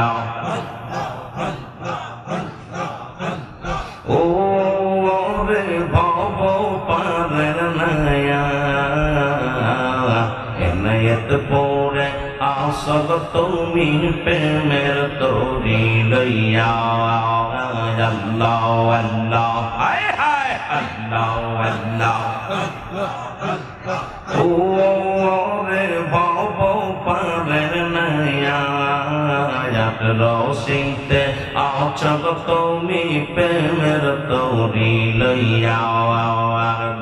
আল্লাহ ও রে ভব পারের নয়া এনায়ত পরে আসল তুমি প্রেমের তরি লইয়া আল্লাহ রসিতে আচক তুমি প্রেমের তরি লইয়া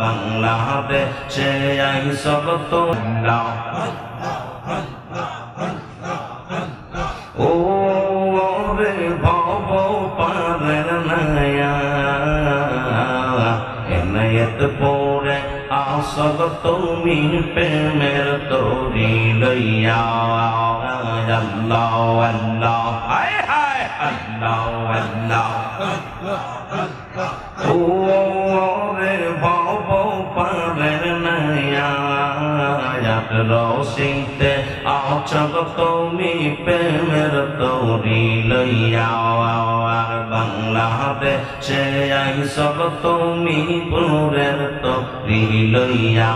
বাংলাদেশে আই সব তোমরা। ও রে ভব পারের নয়া, এনায়ত পরে আসল তুমি প্রেমের তরি লইয়া। আল্লাহ আল্লাহ আল্লাহ আল্লাহ ও রে ভব পারের নয়া রসিতে আচক তুমি প্রেমের তরি লইয়া বাংলাদেশে আই সব তুমি পুরের তরি লইয়া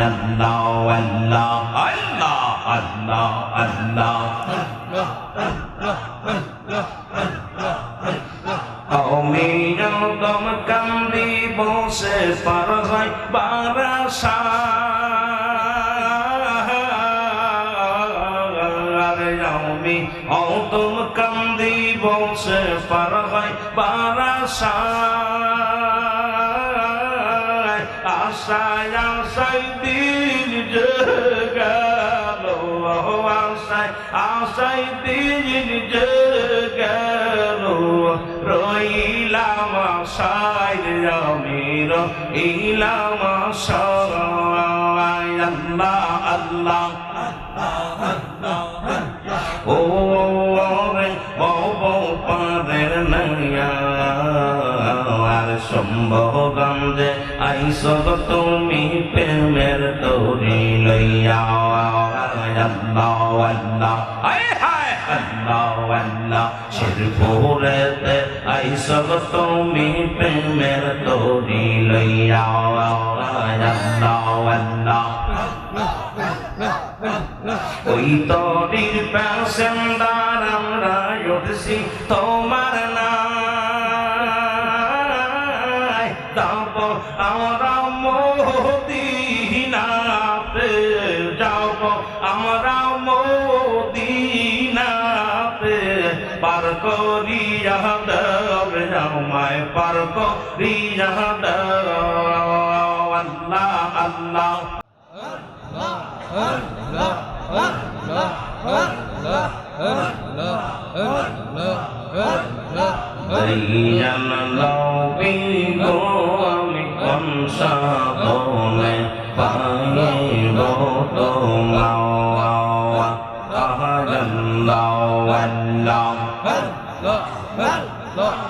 আল্লাহ আল্লাহ আল্লাহ আল্লাহ আল্লাহ পার হয় বারাসা আমি অদম কান্দি বসে পার হয় বারাসা আশায় আশায় দিন জগাল আশায় আশায় দিন জগাল রইলাম আশায়। রইলাম আশায় আল্লাহ আল্লাহ ও পারের নয়া, আর সম্ভবগঞ্জে আইস তুমি প্রেমের তরি লইয়া আল্লাহ আল্লাহ, আয় হায়। আল্লাহ আল্লাহ। শিরপুরেতে আইস তুমি প্রেমের তরি লইয়া। আল্লাহ আল্লাহ ওই তরির তোমার নাই তারপর আমরা মোদিনাতে আমায় পার করিয়া দেব আল্লাহ আল্লাহ দয়াল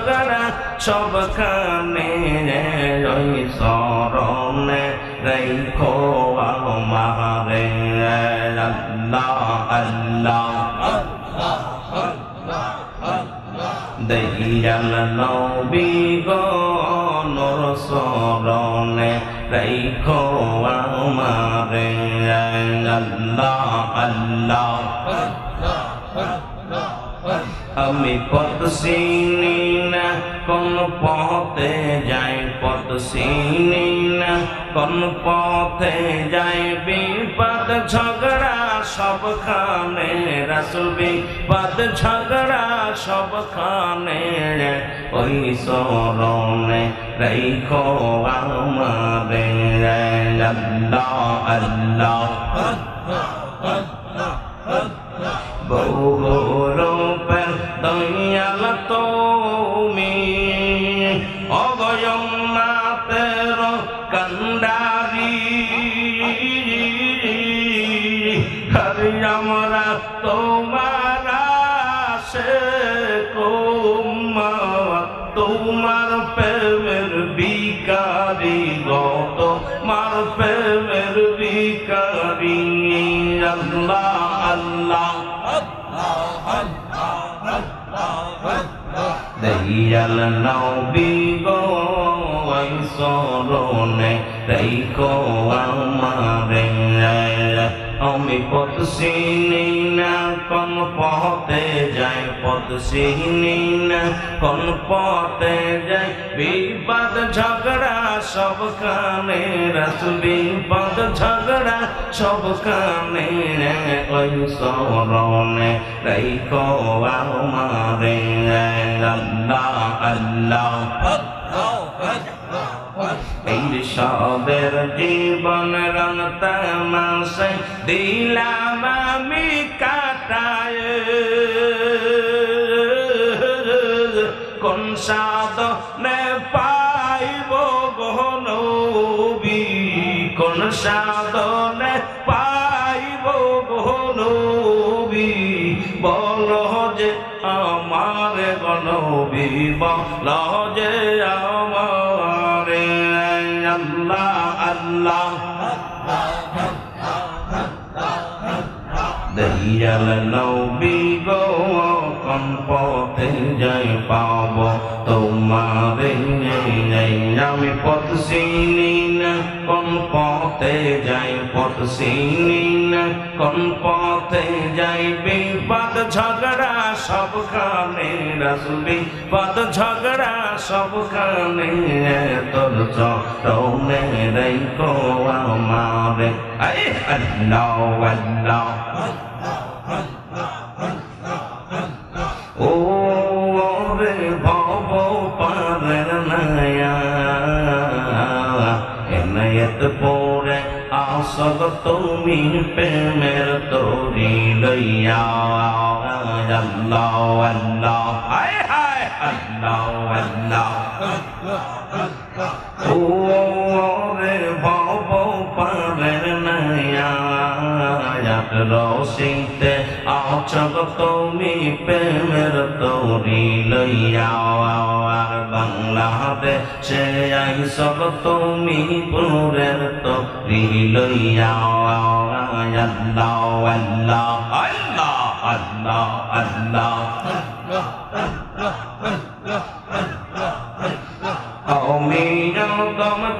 সবখানে ওই শরণে রেখো আমারে। আল্লাহ আল্লাহ দয়াল নবী গো, নর শরণে রেখো আমারে। আল্লাহ আল্লাহ। আমি পথ চিনি না, কোন পথে যাই পথ চিনি না, কোন পথে যাই বিপদ, ঝগড়া সবখানে রাসুল বিপদ, ঝগড়া সবখানে। ওই শরণে রেখো আমারে আল্লাহ আল্লাহ। বহুরূপের দয়াল তুমি অব ওয়ম্মাতের কন্ডারি। হরি আমরা তোমার সে তোমার প্রেমের বিকারি গত। মার প্রেমের বিকারি দয়াল নবী গো ওই সরণে রেখো আমারে আমি পথ চিনি না কোন পথে যাই পথ চিনি না কোন পথে যাই। বিপদ, ঝগড়া, সব কানে রস বিপদ, ঝগড়া, সব কানে ওই সরণে রেখো আমারে। আল্লাহ আল্লাহ এই জীবন রং তামাশে দিলাম আমি কাটায়। কোন সাধনে পাইব গহনবি কোন সাধনে পাইব গহনবি বল যে আমার গনবি বল যে আমার আল্লাহ আল্লাহ। দহিয়াল নবী গো কোন পথে যাই পাব। তোমার আমি পথ চিনি। না কোন পথে যাই পথ চিনি কোন পথে যাই বিপদ, ঝগড়া সব কানে রসবি পদ ঝগড়া সব কানে, তোর চরণে রেখো আমারে। আই আল্লাহ আল্লাহ ও আসব তুমি প্রেমের তোরি লইয়া আল্লাহ আল্লাহ হায় হায় আল্লাহ আল্লাহ আচক তুমি প্রেমের তরি লইয়া বাংলাদেশে আই সব তুমি পুরের তরি লইয়া আল্লাহ আল্লাহ আল্লাহ আল্লাহ আল্লাহ আমি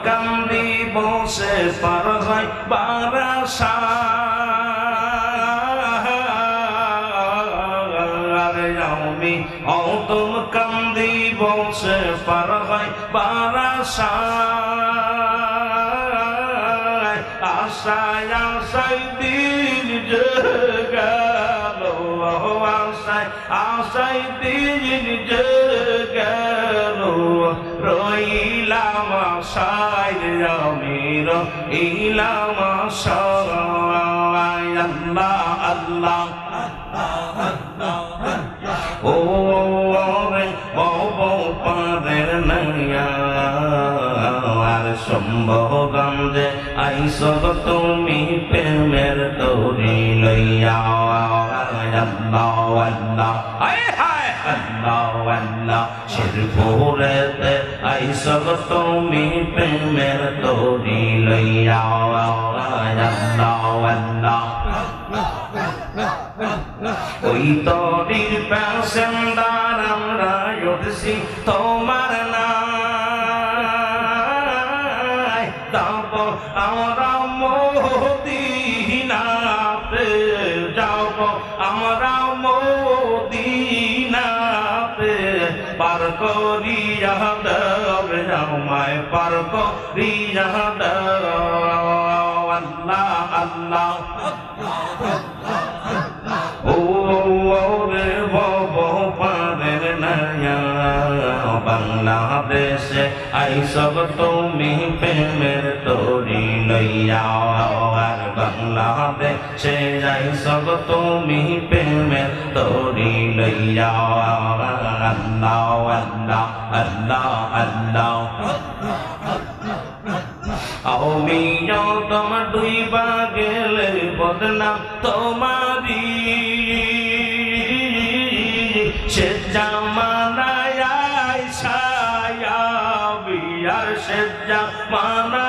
কান্দি বসে পার হয় বারাসা আমি অতম কান্দি বসে পার হয় বারাসা আশায় আশায় দিন যে গেল আশায় আশায় দিন যে গেল। রইলাম আশায় আমি রইলাম আশায়। আল্লাহ আল্লাহ সম্ভবগঞ্জে আইসব তুমি প্রেমের তরি লইয়া শিরপুরেতে আইসব তুমি প্রেমের তরি লইয়া, ওই তরির প্যাসেন্দার আমরা উঠছি তোমার আমরা মোদিনাতে পার করিয়া দেবে আমায় পার করিয়া আল্লাহ আল্লাহ ও রে বব পারের নয়া, বাংলাদেশে আইসব তুমি প্রেমের তরি লাভে সে যাই সব তুমি প্রেমে তোরি লইয়া। আল্লাহ আল্লাহ আল্লাহ আল্লাহ আমি তোমার দুই বা গেলে বদনাম তোমারি সে জামানায় সায়া বিয়ার সে জামানা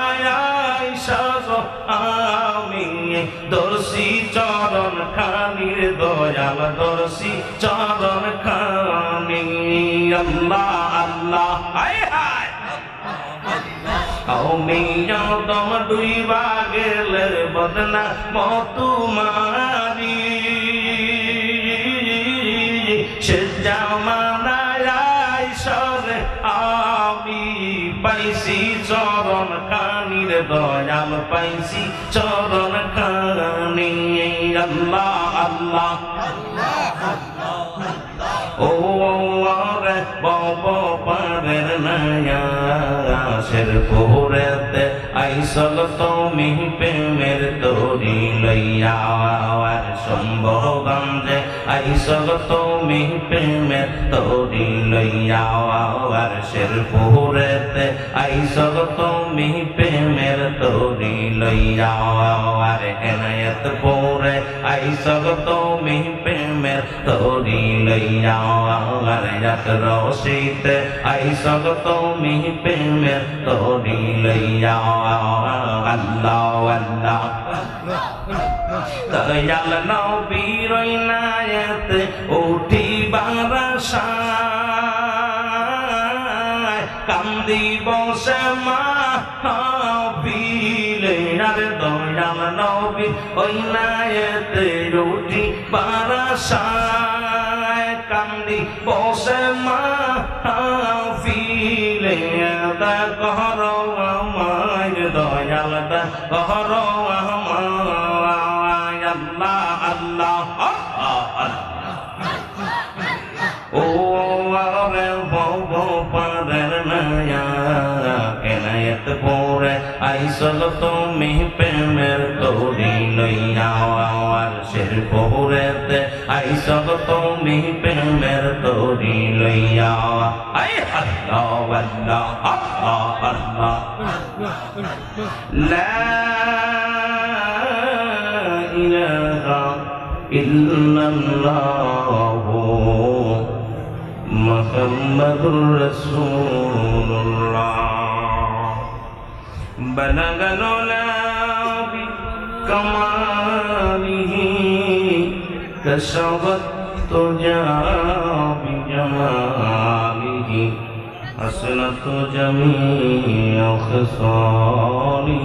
দয়াল দর্শি চরণ খানি আল্লাহ আল্লাহ। হায় দম দুই বাগেলের বদনা মতুমারি সে জামানায় সরে আমি পাইছি চরণ খানির দয়াল পাইছি চরণ খানি আল্লাহ আল্লাহ। ও রে বব পারের নয়া শের পোহরেতে আইসল তুমি প্রেমের তরি লইয়া সম্ভব সম্ভবগঞ্জে আইসল তুমি প্রেমের তরি লইয়া আর শের পোহরেতে আইসল তুমি প্রেমের তরি লইয়া আর এনায়ত পোরে। আইসল তুমি প্রেমের তরি লইয়া আর এক রসিত আইসল তুমি প্রেমের তরি লইয়া আল্লাহ আল্লাহ দয়াল নবীর নায়ত উঠি বারাসায় কান্দি বসে মা বিলে আর দয়াল নবী ওই নায়ত উঠি বারাসায় কান্দি বসে মা ফিলে দা কহর আমার দয়াল দা মায়া, এনায়ত পুরে আইসল তুমি প্রেমের তৌরি লইয়া আমার শের পৌরেতে আইসল তুমি প্রেমের তৌরি লইয়া। আই আল্লাহ আল্লাহ আল্লাহ আল্লাহ। লা ইলাহা ইল্লাল্লাহ। محمد رسول اللہ. بلغ العلا بکماله کشفت تجا بجماله حسنت جمیع خصاله